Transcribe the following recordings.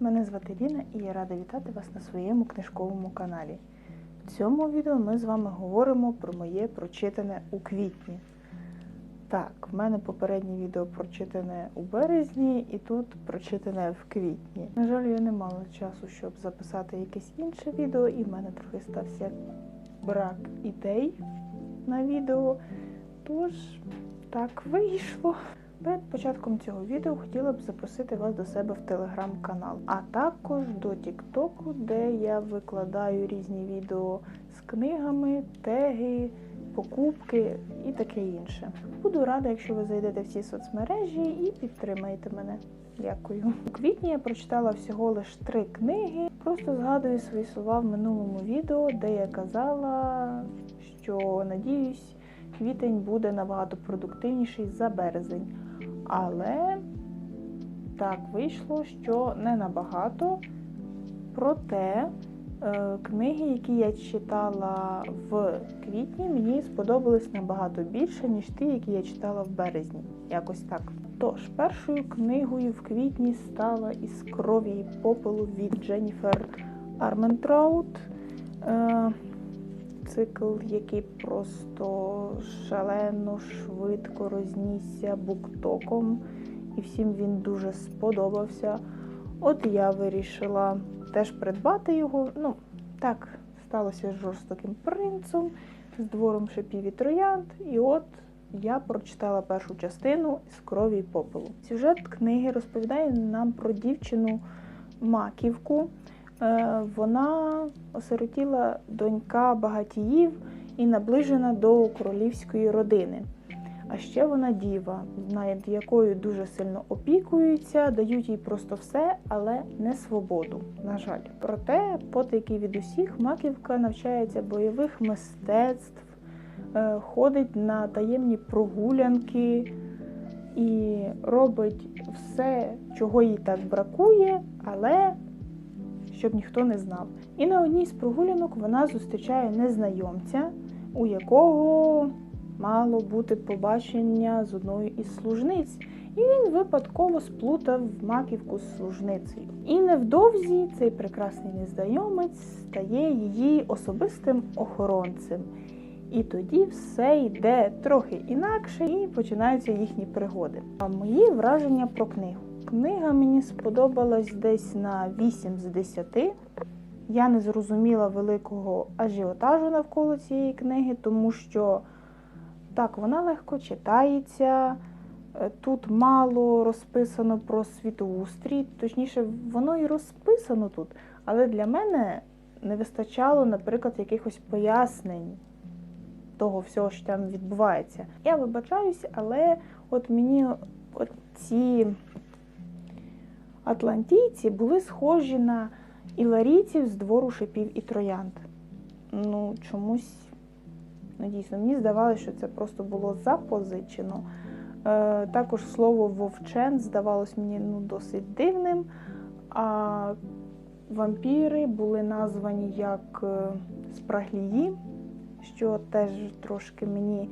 мене звати Ліна і я рада вітати вас на своєму книжковому каналі. В цьому відео ми з вами говоримо про моє прочитане у квітні. Так, в мене попереднє відео прочитане у березні і тут прочитане в квітні. На жаль, я не мала часу, щоб записати якесь інше відео, і в мене трохи стався брак ідей на відео. Тож, так вийшло. Перед початком цього відео хотіла б запросити вас до себе в телеграм-канал, а також до Тіктоку, де я викладаю різні відео з книгами, теги, покупки і таке інше. Буду рада, якщо ви зайдете в ці соцмережі і підтримаєте мене. Дякую. У квітні я прочитала всього лиш три книги. Просто згадую свої слова в минулому відео, де я казала, що надіюсь, квітень буде набагато продуктивніший за березень. Але так вийшло, що не набагато. Проте е, книги, які я читала в квітні, мені сподобались набагато більше, ніж ті, які я читала в березні. Якось так. Тож, першою книгою в квітні стала із крові і попелу від Дженніфер Арментраут. Цикл, який просто шалено швидко рознісся буктоком, і всім він дуже сподобався. От я вирішила теж придбати його. Ну, так, сталося з жорстоким принцем, з двором шипів і троянд. І от я прочитала першу частину з крові і попелу. Сюжет книги розповідає нам про дівчину Маківку. Е, Вона осиротіла донька багатіїв і наближена до королівської родини. А ще вона діва, над якою дуже сильно опікуються, дають їй просто все, але не свободу. На жаль. Проте, потайки від усіх, маківка навчається бойових мистецтв, е, ходить на таємні прогулянки і робить все, чого їй так бракує, але щоб ніхто не знав. І на одній з прогулянок вона зустрічає незнайомця, у якого мало бути побачення з одною із служниць. І він випадково сплутав маківку з служницею. І невдовзі цей прекрасний незнайомець стає її особистим охоронцем. І тоді все йде трохи інакше, і починаються їхні пригоди. А мої враження про книгу. Книга мені сподобалась десь на 8 з 10. Я не зрозуміла великого ажіотажу навколо цієї книги, тому що так, вона легко читається. е, Тут мало розписано про світоустрій, точніше, воно і розписано тут, але для мене не вистачало, наприклад, якихось пояснень того всього, що там відбувається. Я вибачаюсь, але от мені от ці атлантійці були схожі на іларійців з двору шипів і троянд. Ну, чомусь, ну дійсно, мені здавалося, що це просто було запозичено. Е, також слово вовчен здавалось мені ну, досить дивним. А вампіри були названі як е, спраглії, що теж трошки мені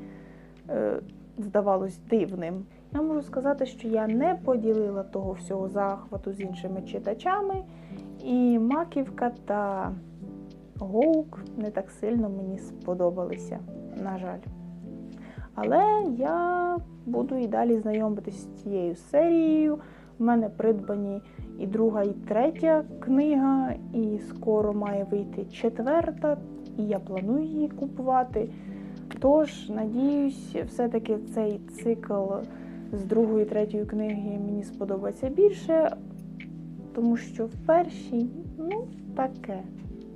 е, здавалось дивним. Я можу сказати, що я не поділила того всього захвату з іншими читачами, і Маківка та Гоук не так сильно мені сподобалися, на жаль. Але я буду і далі знайомитися з цією серією. У мене придбані і друга, і третя книга, і скоро має вийти четверта, і я планую її купувати. Тож, надіюсь, все-таки цей цикл з другої, третьої книги мені сподобається більше, тому що в першій, ну, таке.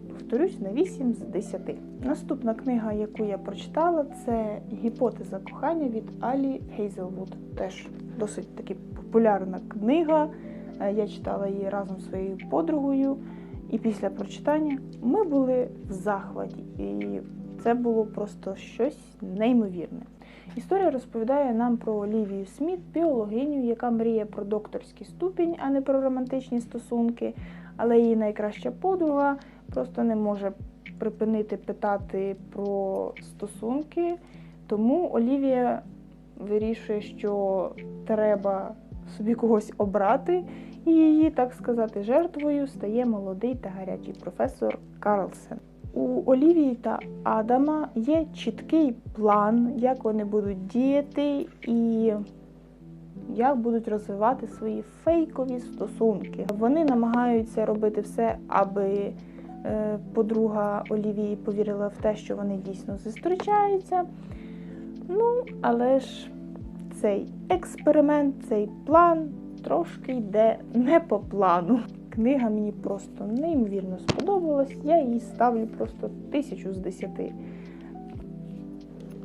Повторюсь, на 8 з 10. Наступна книга, яку я прочитала, це Гіпотеза кохання від Алі Гейзелвуд. Теж досить таки популярна книга. Е, Я читала її разом зі своєю подругою, і після прочитання ми були в захваті. І це було просто щось неймовірне. Історія розповідає нам про Олівію Сміт, біологиню, яка мріє про докторський ступінь, а не про романтичні стосунки. Але її найкраща подруга просто не може припинити питати про стосунки. Тому Олівія вирішує, що треба собі когось обрати, і її, так сказати, жертвою стає молодий та гарячий професор Карлсен. У Олівії та Адама є чіткий план, як вони будуть діяти і як будуть розвивати свої фейкові стосунки. Вони намагаються робити все, аби е, подруга Олівії повірила в те, що вони дійсно зустрічаються. Ну, але ж цей експеримент, цей план трошки йде не по плану. Книга мені просто неймовірно сподобалась. Я їй ставлю просто тисячу з десяти.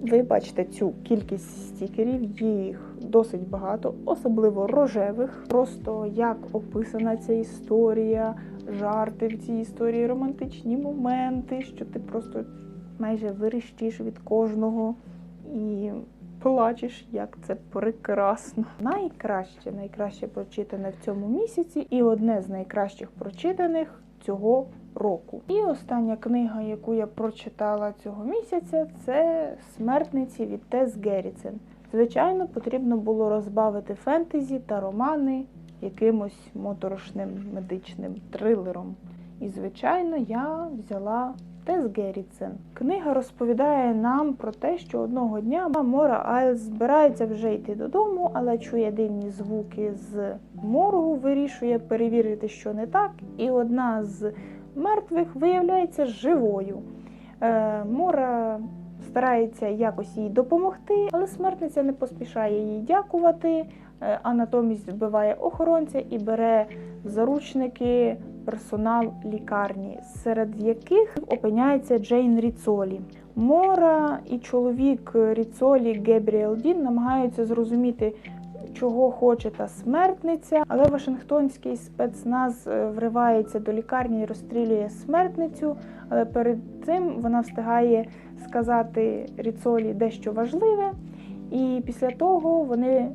Ви бачите цю кількість стікерів, їх досить багато, особливо рожевих. Просто як описана ця історія, жарти в цій історії, романтичні моменти, що ти просто майже вирішиш від кожного і плачеш, як це прекрасно. Найкраще, найкраще прочитане в цьому місяці, і одне з найкращих прочитаних цього року. І остання книга, яку я прочитала цього місяця, це Смертниці від Тес Герріцен. Звичайно, потрібно було розбавити фентезі та романи якимось моторошним медичним трилером. І, звичайно, я взяла Тес Герріцен. Книга розповідає нам про те, що одного дня Мора Айлс збирається вже йти додому, але чує дивні звуки з моргу, вирішує перевірити, що не так, і одна з мертвих виявляється живою. Е, Мора старається якось їй допомогти, але смертниця не поспішає їй дякувати, е, а натомість вбиває охоронця і бере заручники персонал лікарні, серед яких опиняється Джейн Ріцолі. Мора і чоловік Ріцолі Гебріел Дін намагаються зрозуміти, чого хоче та смертниця, але Вашингтонський спецназ е, вривається до лікарні і розстрілює смертницю. Але перед цим вона встигає сказати Ріцолі дещо важливе, і після того вони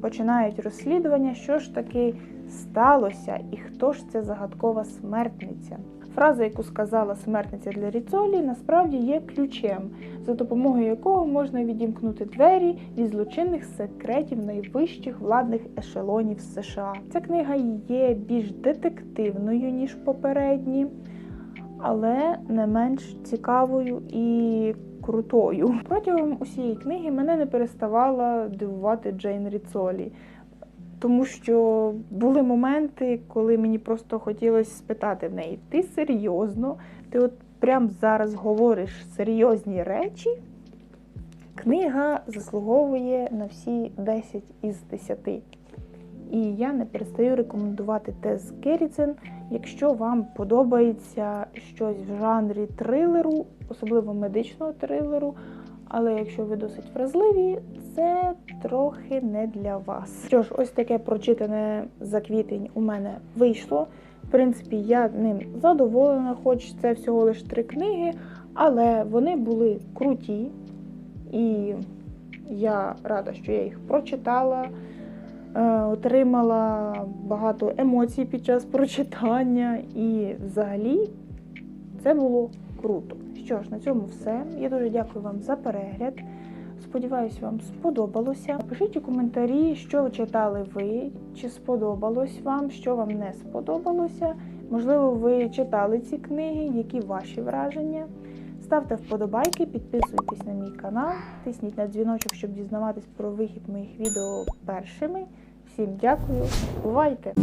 починають розслідування, що ж таки сталося і хто ж ця загадкова смертниця. Фраза, яку сказала смертниця для Ріцолі, насправді є ключем, за допомогою якого можна відімкнути двері від злочинних секретів найвищих владних ешелонів США. Ця книга є більш детективною ніж попередні, але не менш цікавою і крутою. Протягом усієї книги мене не переставала дивувати Джейн Ріцолі. Тому що були моменти, коли мені просто хотілося спитати в неї: ти серйозно? Ти от прямо зараз говориш серйозні речі? Книга заслуговує на всі 10 із 10. І я не перестаю рекомендувати Тес Керріцен, якщо вам подобається щось в жанрі трилеру, особливо медичного трилеру. Але якщо ви досить вразливі, це трохи не для вас. Що ж, ось таке прочитане за квітень у мене вийшло. В принципі, я ним задоволена, хоч це всього лише три книги, але вони були круті, і я рада, що я їх прочитала. Е, Отримала багато емоцій під час прочитання, і взагалі це було круто. Що ж, на цьому все. Я дуже дякую вам за перегляд. Сподіваюсь, вам сподобалося. Пишіть у коментарі, що читали ви, чи сподобалось вам, що вам не сподобалося. Можливо, ви читали ці книги, які ваші враження. Ставте вподобайки, підписуйтесь на мій канал, тисніть на дзвіночок, щоб дізнаватись про вихід моїх відео першими. Всім дякую, бувайте!